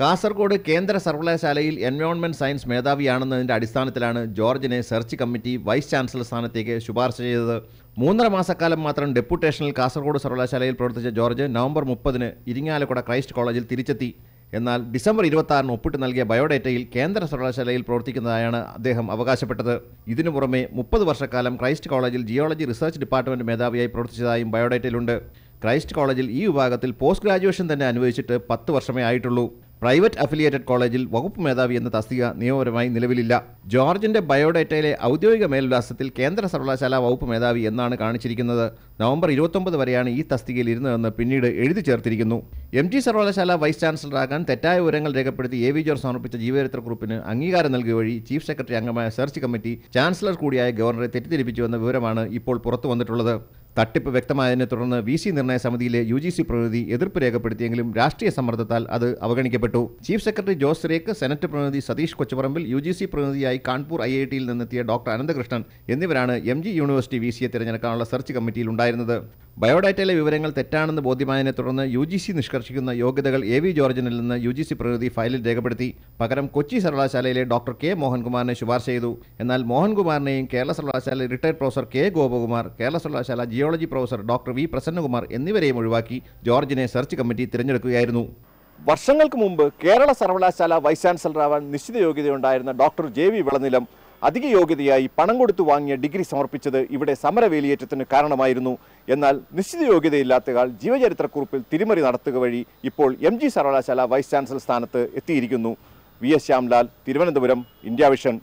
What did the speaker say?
കാസർഗോഡ് കേന്ദ്ര സർവകലാശാലയിൽ environment science മേധാവിയാണെന്നതിന്റെ അടിസ്ഥാനത്തിലാണ് ജോർജിനെ സെർച്ച് കമ്മിറ്റി വൈസ് ചാൻസലർ സ്ഥാനത്തേക്ക് ശുപാർശ ചെയ്തത്. മൂന്നര മാസക്കാലം മാത്രം ഡെപ്യൂട്ടേഷനിൽ കാസർഗോഡ് സർവകലാശാലയിൽ പ്രവർത്തിച്ച ജോർജ് നവംബർ മുപ്പതിന് ഇരിങ്ങാലക്കുട ക്രൈസ്റ്റ് കോളേജിൽ തിരിച്ചെത്തി. എന്നാൽ ഡിസംബർ ഇരുപത്തി ഒപ്പിട്ട് നൽകിയ ബയോഡേറ്റയിൽ കേന്ദ്ര സർവകലാശാലയിൽ പ്രവർത്തിക്കുന്നതായാണ് അദ്ദേഹം അവകാശപ്പെട്ടത്. ഇതിനു പുറമെ മുപ്പത് വർഷക്കാലം ക്രൈസ്റ്റ് കോളേജിൽ ജിയോളജി റിസർച്ച് ഡിപ്പാർട്ട്മെന്റ് മേധാവിയായി പ്രവർത്തിച്ചതായും ബയോഡേറ്റയിലുണ്ട്. ക്രൈസ്റ്റ് കോളേജിൽ ഈ വിഭാഗത്തിൽ പോസ്റ്റ് ഗ്രാജുവേഷൻ തന്നെ അനുവദിച്ചിട്ട് പത്ത് വർഷമേ ആയിട്ടുള്ളൂ. പ്രൈവറ്റ് അഫിലിയേറ്റഡ് കോളേജിൽ വകുപ്പ് മേധാവി എന്ന തസ്തിക നിയമപരമായി നിലവിലില്ല. ജോർജിന്റെ ബയോഡേറ്റയിലെ ഔദ്യോഗിക മേൽവിലാസത്തിൽ കേന്ദ്ര സർവകലാശാല വകുപ്പ് മേധാവി എന്നാണ് കാണിച്ചിരിക്കുന്നത്. നവംബർ ഇരുപത്തൊമ്പത് വരെയാണ് ഈ തസ്തികയിൽ ഇരുന്നതെന്ന് പിന്നീട് എഴുതി ചേർത്തിരിക്കുന്നു. എം ജി സർവകലാശാല വൈസ് ചാൻസലറാകാൻ തെറ്റായ വിവരങ്ങൾ രേഖപ്പെടുത്തി എ വി ജോർജ് സമർപ്പിച്ച ജീവചരിത്ര കുറിപ്പിന് അംഗീകാരം നൽകിയ വഴി ചീഫ് സെക്രട്ടറി അംഗമായ സെർച്ച് കമ്മിറ്റി ചാൻസലർ കൂടിയായ ഗവർണറെ തെറ്റിദ്ധരിപ്പിച്ചുവെന്ന വിവരമാണ് ഇപ്പോൾ പുറത്തു വന്നിട്ടുള്ളത് തട്ടിപ്പ് വ്യക്തമായതിനെ തുടർന്ന് വി സി നിർണയ സമിതിയിലെ യു ജി സി പ്രതിനിധി എതിർപ്പ് രേഖപ്പെടുത്തിയെങ്കിലും രാഷ്ട്രീയ സമ്മർദ്ദത്താൽ അത് അവഗണിക്കപ്പെട്ടു. ചീഫ് സെക്രട്ടറി ജോസ് രേക്ക് സെനറ്റ് പ്രതിനിധി Satheesh Kochuparambil U G C പ്രതിനിധിയായി കാൺപൂർ ഐ ഐ ടിയിൽ നിന്നെത്തിയ ഡോക്ടർ അനന്തകൃഷ്ണൻ എന്നിവരാണ് എം ജി യൂണിവേഴ്സിറ്റി വി സിയെ തിരഞ്ഞെടുക്കാനുള്ള സെർച്ച് കമ്മിറ്റിയിൽ ഉണ്ടായിരുന്നത്. ബയോഡാറ്റയിലെ വിവരങ്ങൾ തെറ്റാണെന്ന് ബോധ്യമായതിനെ തുടർന്ന് യു ജി സി നിഷ്കർഷിക്കുന്ന യോഗ്യതകൾ എ വി ജോർജിനിൽ നിന്ന് യു ജി സി പ്രതിനിധി ഫയലിൽ രേഖപ്പെടുത്തി. പകരം കൊച്ചി സർവകലാശാലയിലെ ഡോക്ടർ കെ മോഹൻകുമാറിനെ ശുപാർശ ചെയ്തു. എന്നാൽ മോഹൻകുമാറിനെയും കേരള സർവകലാശാല retired professor K Gopakumar Kerala സർവകലാശാല geology professor doctor V Prasannakumar എന്നിവരെയും ഒഴിവാക്കി ജോർജിനെ സെർച്ച് കമ്മിറ്റി തിരഞ്ഞെടുക്കുകയായിരുന്നു. വർഷങ്ങൾക്ക് മുമ്പ് കേരള സർവകലാശാല വൈസ് ചാൻസലറാവാൻ നിശ്ചിത യോഗ്യതയുണ്ടായിരുന്ന ഡോക്ടർ ജെ വി വിളനിലം അധിക യോഗ്യതയായി പണം കൊടുത്തു വാങ്ങിയ ഡിഗ്രി സമർപ്പിച്ചത് ഇവിടെ സമരവേലിയേറ്റത്തിന് കാരണമായിരുന്നു. എന്നാൽ നിശ്ചിത യോഗ്യതയില്ലാത്തയാൾ ജീവചരിത്രക്കുറിപ്പിൽ തിരിമറി നടത്തുക വഴി ഇപ്പോൾ എം ജി സർവകലാശാല വൈസ് ചാൻസലർ സ്ഥാനത്ത് എത്തിയിരിക്കുന്നു. V S Shyamlal Thiruvananthapuram India vision.